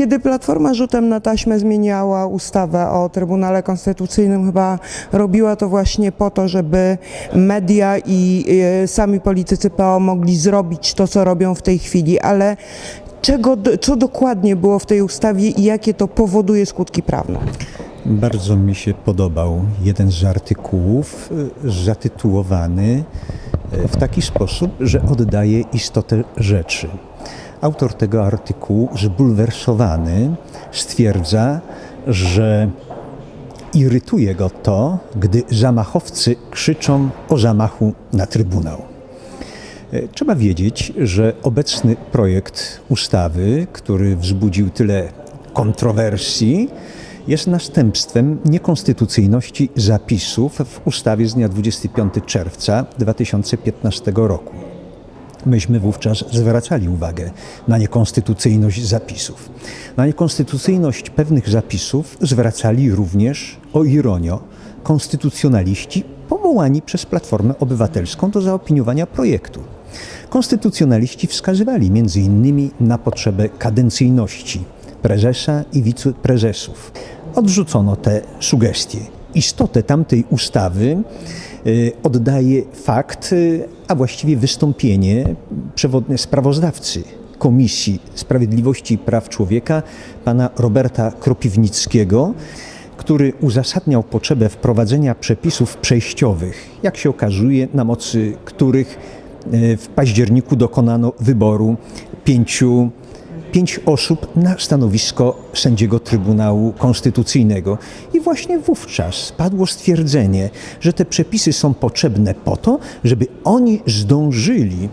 kiedy Platforma rzutem na taśmę zmieniała ustawę o Trybunale Konstytucyjnym, chyba robiła to właśnie po to, żeby media i e, sami politycy PO mogli zrobić to, co robią w tej chwili, ale czego, co dokładnie było w tej ustawie i jakie to powoduje skutki prawne? Bardzo mi się podobał jeden z artykułów, y, zatytułowany y, w taki sposób, że oddaje istotę rzeczy. Autor tego artykułu, zbulwersowany, stwierdza, że irytuje go to, gdy zamachowcy krzyczą o zamachu na Trybunał. E, Trzeba wiedzieć, że obecny projekt ustawy, który wzbudził tyle kontrowersji, jest następstwem niekonstytucyjności zapisów w ustawie z dnia 25 czerwca 2015 roku. Myśmy wówczas zwracali uwagę na niekonstytucyjność zapisów. Na niekonstytucyjność pewnych zapisów zwracali również, o ironio, konstytucjonaliści powołani przez Platformę Obywatelską do zaopiniowania projektu. Konstytucjonaliści wskazywali m.in. na potrzebę kadencyjności prezesa i wiceprezesów. Odrzucono te sugestie. Istotę tamtej ustawy oddaje fakt, y, a właściwie wystąpienie przewodnie sprawozdawcy Komisji Sprawiedliwości i Praw Człowieka, pana Roberta Kropiwnickiego, który uzasadniał potrzebę wprowadzenia przepisów przejściowych, jak się okazuje, na mocy których y, w październiku dokonano wyboru pięciu pięć osób na stanowisko sędziego Trybunału Konstytucyjnego. I właśnie wówczas padło stwierdzenie, że te przepisy są potrzebne po to, żeby oni zdążyli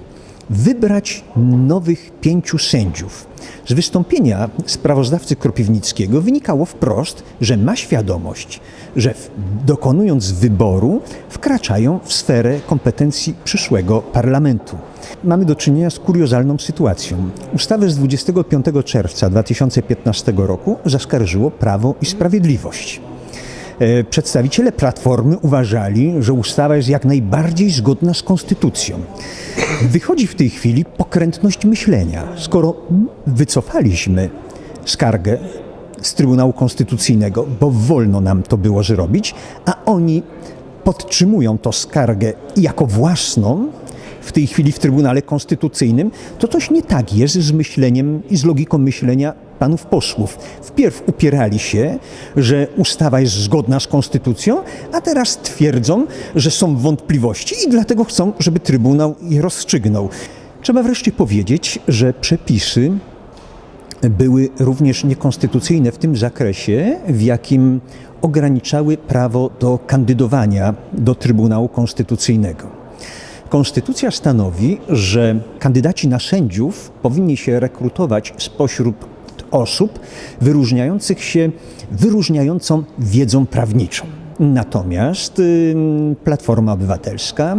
wybrać nowych pięciu sędziów. Z wystąpienia sprawozdawcy Kropiwnickiego wynikało wprost, że ma świadomość, że dokonując wyboru wkraczają w sferę kompetencji przyszłego parlamentu. Mamy do czynienia z kuriozalną sytuacją. Ustawę z 25 czerwca 2015 roku zaskarżyło Prawo i Sprawiedliwość. E, Przedstawiciele Platformy uważali, że ustawa jest jak najbardziej zgodna z konstytucją. Wychodzi w tej chwili pokrętność myślenia. Skoro wycofaliśmy skargę z Trybunału Konstytucyjnego, bo wolno nam to było zrobić, a oni podtrzymują to skargę jako własną, w tej chwili w Trybunale Konstytucyjnym, to coś nie tak jest z myśleniem i z logiką myślenia panów posłów. Wpierw upierali się, że ustawa jest zgodna z konstytucją, a teraz twierdzą, że są wątpliwości i dlatego chcą, żeby Trybunał je rozstrzygnął. Trzeba wreszcie powiedzieć, że przepisy były również niekonstytucyjne w tym zakresie, w jakim ograniczały prawo do kandydowania do Trybunału Konstytucyjnego. Konstytucja stanowi, że kandydaci na sędziów powinni się rekrutować spośród osób wyróżniających się wyróżniającą wiedzą prawniczą. Natomiast ym, Platforma Obywatelska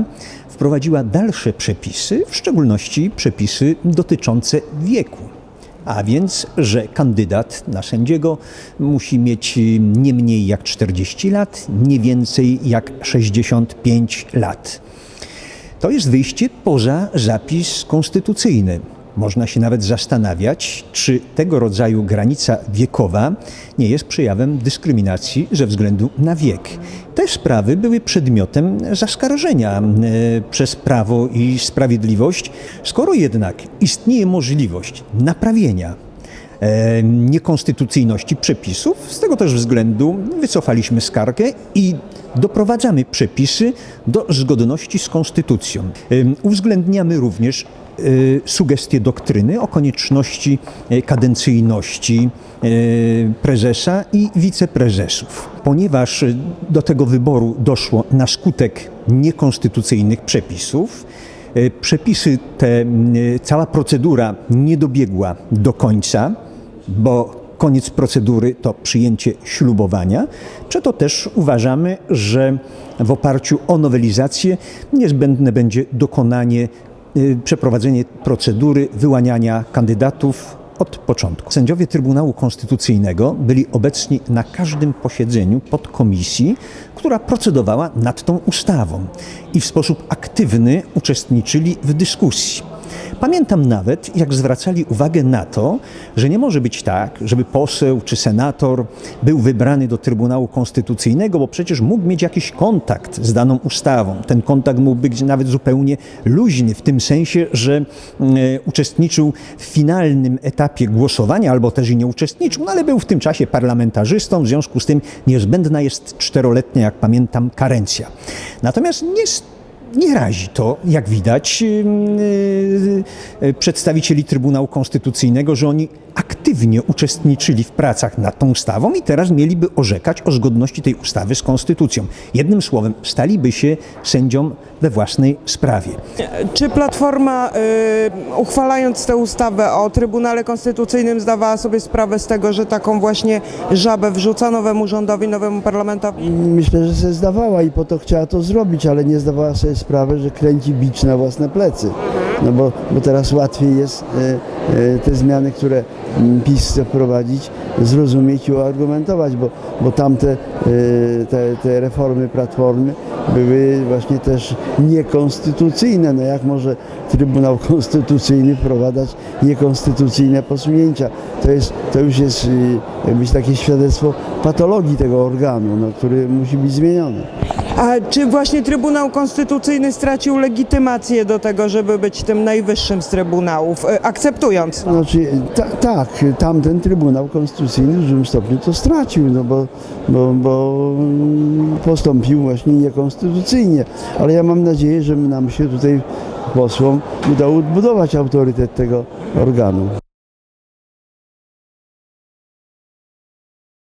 wprowadziła dalsze przepisy, w szczególności przepisy dotyczące wieku. A więc, że kandydat na sędziego musi mieć y, nie mniej jak 40 lat, nie więcej jak 65 lat. To jest wyjście poza zapis konstytucyjny. Można się nawet zastanawiać, czy tego rodzaju granica wiekowa nie jest przejawem dyskryminacji ze względu na wiek. Te sprawy były przedmiotem zaskarżenia e, przez Prawo i Sprawiedliwość, skoro jednak istnieje możliwość naprawienia niekonstytucyjności przepisów. Z tego też względu wycofaliśmy skargę i doprowadzamy przepisy do zgodności z konstytucją. Ym, Uwzględniamy również y, sugestie doktryny o konieczności kadencyjności prezesa i wiceprezesów. Ponieważ do tego wyboru doszło na skutek niekonstytucyjnych przepisów, przepisy te, cała procedura nie dobiegła do końca, bo koniec procedury to przyjęcie ślubowania, czy to też uważamy, że w oparciu o nowelizację niezbędne będzie dokonanie, y, przeprowadzenie procedury wyłaniania kandydatów od początku. Sędziowie Trybunału Konstytucyjnego byli obecni na każdym posiedzeniu podkomisji, która procedowała nad tą ustawą i w sposób aktywny uczestniczyli w dyskusji. Pamiętam nawet, jak zwracali uwagę na to, że nie może być tak, żeby poseł czy senator był wybrany do Trybunału Konstytucyjnego, bo przecież mógł mieć jakiś kontakt z daną ustawą. Ten kontakt mógł być nawet zupełnie luźny, w tym sensie, że e, uczestniczył w finalnym etapie głosowania, albo też i nie uczestniczył, no ale był w tym czasie parlamentarzystą, w związku z tym niezbędna jest czteroletnia, jak pamiętam, karencja. Natomiast nie nie razi to, jak widać, yy, yy, przedstawicieli Trybunału Konstytucyjnego, że oni aktywnie uczestniczyli w pracach nad tą ustawą i teraz mieliby orzekać o zgodności tej ustawy z konstytucją. Jednym słowem, staliby się sędzią we własnej sprawie. Czy Platforma, y, uchwalając tę ustawę o Trybunale Konstytucyjnym, zdawała sobie sprawę z tego, że taką właśnie żabę wrzuca nowemu rządowi, nowemu parlamentowi? Myślę, że sobie zdawała i po to chciała to zrobić, ale nie zdawała sobie sprawy, że kręci bicz na własne plecy. No bo, bo teraz łatwiej jest e, e, te zmiany, które mm, PiS chce wprowadzić, zrozumieć i uargumentować, bo, bo tamte e, te, te reformy Platformy były właśnie też niekonstytucyjne. No jak może Trybunał Konstytucyjny wprowadzać niekonstytucyjne posunięcia? To, jest, to już jest jakbyś takie świadectwo patologii tego organu, no, który musi być zmieniony. A czy właśnie Trybunał Konstytucyjny stracił legitymację do tego, żeby być tym najwyższym z trybunałów, y, akceptując to? Znaczy, ta, tak, tamten Trybunał Konstytucyjny w dużym stopniu to stracił, no bo, bo, bo mm, postąpił właśnie niekonstytucyjnie. Ale ja mam nadzieję, że nam się tutaj posłom udało odbudować autorytet tego organu.